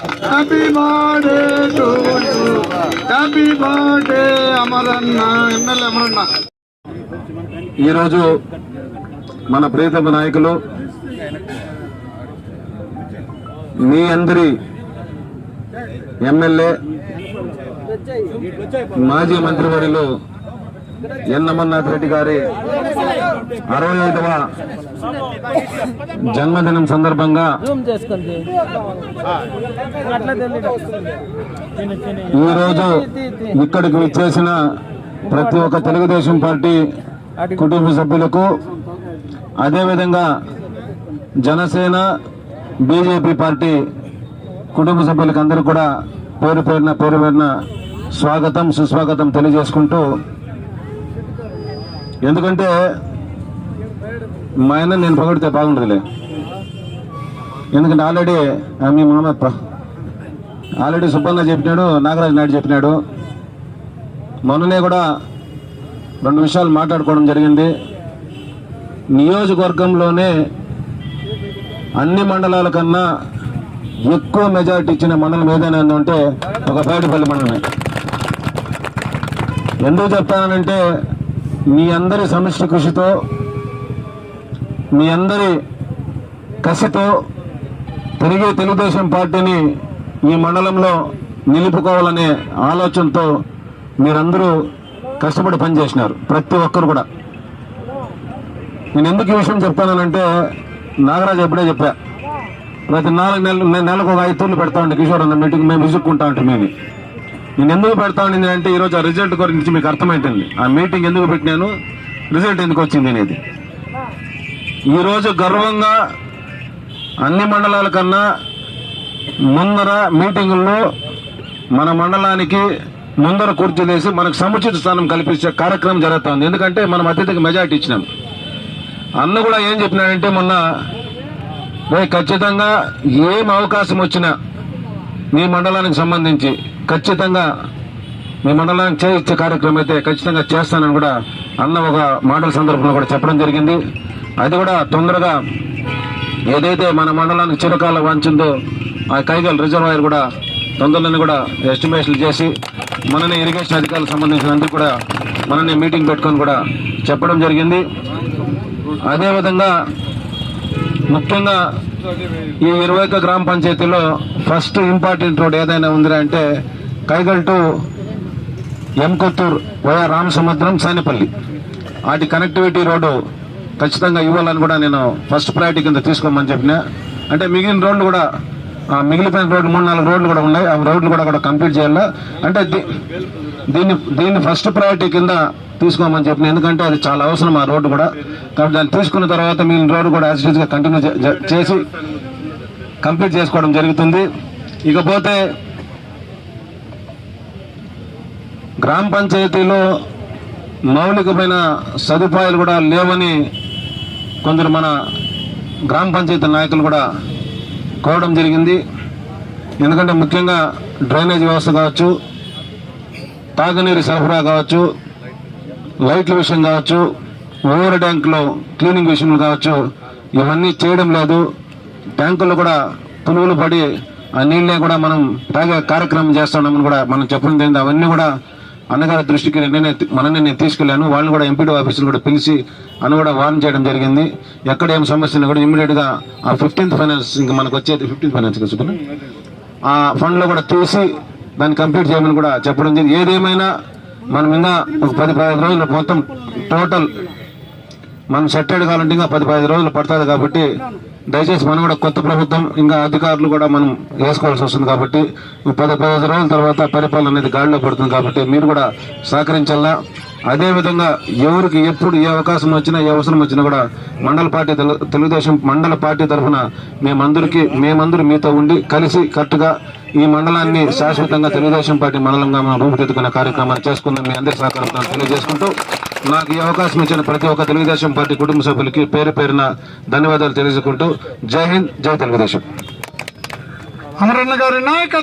Happy birthday to you happy birthday Amaranna MLA Amaranna ఈరోజు మన ప్రియతమ నాయకులు మీ అందరి ఎమ్మెల్యే మాజీ మంత్రివర్యులు ఎన్ అమర్నాథ్ రెడ్డి గారి అరవై ఐదవ జన్మదినం సందర్భంగా ఈ రోజు ఇక్కడికి విచ్చేసిన ప్రతి ఒక్క తెలుగుదేశం పార్టీ కుటుంబ సభ్యులకు అదేవిధంగా జనసేన బీజేపీ పార్టీ కుటుంబ సభ్యులకు అందరూ కూడా పేరు పేరున పేరు పేరున స్వాగతం సుస్వాగతం తెలియజేసుకుంటూ ఎందుకంటే మా ఆయన నేను పొగడితే బాగుండదులే. ఎందుకంటే ఆల్రెడీ ఆ, మీ మామ ఆల్రెడీ సుబ్బన్న చెప్పినాడు నాగరాజు నాయుడు చెప్పినాడు. మొన్ననే కూడా రెండు విషయాలు మాట్లాడుకోవడం జరిగింది. నియోజకవర్గంలోనే అన్ని మండలాల కన్నా ఎక్కువ మెజారిటీ ఇచ్చిన మండలం ఏదైనా ఉందంటే ఒక పేటపల్లి మండలమే. ఎందుకు చెప్తానంటే మీ అందరి సమిష్టి కృషితో మీ అందరి కసితో తిరిగి తెలుగుదేశం పార్టీని ఈ మండలంలో నిలుపుకోవాలనే ఆలోచనతో మీరందరూ కష్టపడి పనిచేసినారు ప్రతి ఒక్కరు కూడా. నేను ఎందుకు ఈ విషయం చెప్తానంటే నాగరాజు ఎప్పుడే చెప్పా ప్రతి నాలుగు నెలలు నేను నెలకు ఒక ఐదు తూర్లు పెడతా ఉంటే కిషోర్ అన్న మీటింగ్ మేము విసుక్కుంటా ఉంటాం మేము. నేను ఎందుకు పెడతా ఉండింది అంటే ఈరోజు ఆ రిజల్ట్ గురించి మీకు అర్థమైంది. ఆ మీటింగ్ ఎందుకు పెట్టినాను రిజల్ట్ ఎందుకు వచ్చింది అనేది. ఈరోజు గర్వంగా అన్ని మండలాల కన్నా ముందర మీటింగుల్లో మన మండలానికి ముందర కూర్చోలేసి మనకు సముచిత స్థానం కల్పించే కార్యక్రమం జరుగుతుంది. ఎందుకంటే మనం అత్యధిక మెజార్టీ ఇచ్చినాం. అన్న కూడా ఏం చెప్పినాడంటే మొన్న ఖచ్చితంగా ఏం అవకాశం వచ్చినా మీ మండలానికి సంబంధించి ఖచ్చితంగా మీ మండలానికి చేయించే కార్యక్రమం అయితే ఖచ్చితంగా చేస్తానని కూడా అన్న ఒక మాటల సందర్భంలో కూడా చెప్పడం జరిగింది. అది కూడా తొందరగా ఏదైతే మన మండలానికి చిరకాల వంచిందో ఆ కైగల్ రిజర్వాయర్ కూడా తొందరలోనే కూడా ఎస్టిమేషన్లు చేసి మనని ఇరిగేషన్ అధికారులకు సంబంధించిన కూడా మనని మీటింగ్ పెట్టుకొని కూడా చెప్పడం జరిగింది. అదేవిధంగా ముఖ్యంగా ఈ ఇరవై ఒక్క గ్రామ పంచాయతీలో ఫస్ట్ ఇంపార్టెంట్ రోడ్ ఏదైనా ఉందిరా అంటే కైగల్ టు ఎంకొత్తూరు వయా రామసముద్రం సానిపల్లి. వాటి కనెక్టివిటీ రోడ్డు ఖచ్చితంగా ఇవ్వాలని కూడా నేను ఫస్ట్ ప్రయారిటీ కింద తీసుకోమని చెప్పిన. అంటే మిగిలిన రోడ్లు కూడా మిగిలిపోయిన రోడ్లు మూడు నాలుగు రోడ్లు కూడా ఉన్నాయి. ఆ రోడ్లు కూడా కూడా కంప్లీట్ చేయాలా? అంటే దీన్ని దీన్ని ఫస్ట్ ప్రయారిటీ కింద తీసుకోమని చెప్పిన. ఎందుకంటే అది చాలా అవసరం ఆ రోడ్డు కూడా. కాబట్టి దాన్ని తీసుకున్న తర్వాత మిగిలిన రోడ్డు కూడా యాజ్ కంటిన్యూ చే- చేసి కంప్లీట్ చేసుకోవడం జరుగుతుంది. ఇకపోతే గ్రామ పంచాయతీలో మౌలికమైన సదుపాయాలు కూడా లేవని కొందరు మన గ్రామ పంచాయతీ నాయకులు కూడా కోవడం జరిగింది. ఎందుకంటే ముఖ్యంగా డ్రైనేజ్ వ్యవస్థ కావచ్చు తాగునీరు సరఫరా కావచ్చు లైట్ల విషయం కావచ్చు ఓవర్ ట్యాంకులో క్లీనింగ్ విషయంలో కావచ్చు ఇవన్నీ చేయడం లేదు. ట్యాంకుల్లో కూడా పునుగులు పడి ఆ నీళ్ళే కూడా మనం తాగే కార్యక్రమం చేస్తున్నామని కూడా మనం చెప్పడం జరిగింది. అవన్నీ కూడా అన్నగారి దృష్టికి నేనే మననే నేను తీసుకెళ్ళాను వాళ్ళని కూడా ఎంపీడీ ఆఫీసులు కూడా పిలిచి అని కూడా వార్న్ చేయడం జరిగింది. ఎక్కడ ఏం సమస్య కూడా ఇమీడియట్గా ఆ ఫిఫ్టీన్త్ ఫైనాన్స్ ఇంకా మనకు వచ్చేది ఫిఫ్టీన్త్ ఫైనాన్స్ కదా ఆ ఫండ్లో కూడా తీసి దాన్ని కంప్లీట్ చేయమని కూడా చెప్పడం జరిగింది. ఏదేమైనా మన మీద ఒక పది పదిహేను రోజులు మొత్తం టోటల్ మనం సెట్టెడ్ కావాలంటే ఇంకా పది పదిహేను రోజులు పడుతుంది కాబట్టి దయచేసి మనం కూడా కొత్త ప్రభుత్వం ఇంకా అధికారులు కూడా మనం వేసుకోవాల్సి వస్తుంది కాబట్టి పది పదిహేను రోజుల తర్వాత పరిపాలన అనేది గాడిలో పడుతుంది కాబట్టి మీరు కూడా సహకరించాలా? అదేవిధంగా ఎవరికి ఎప్పుడు ఏ అవకాశం వచ్చినా ఏ అవసరం వచ్చినా కూడా మండల పార్టీ తెలుగుదేశం మండల పార్టీ తరఫున మేమందరికీ మేమందరూ మీతో ఉండి కలిసి కరెక్ట్గా ఈ మండలాన్ని శాశ్వతంగా తెలుగుదేశం పార్టీ మండలంగా మనం రూపుదిద్దుకునే కార్యక్రమాన్ని చేసుకుందాం. మీ అందరి సహకారంతో తెలియజేసుకుంటూ నాకు ఈ అవకాశం ఇచ్చిన ప్రతి ఒక్క తెలుగుదేశం పార్టీ కుటుంబ సభ్యులకి పేరు పేరున ధన్యవాదాలు తెలియజేసుకుంటూ జై హింద్ జై తెలుగుదేశం. అమరన్న గారి నాయకత్వం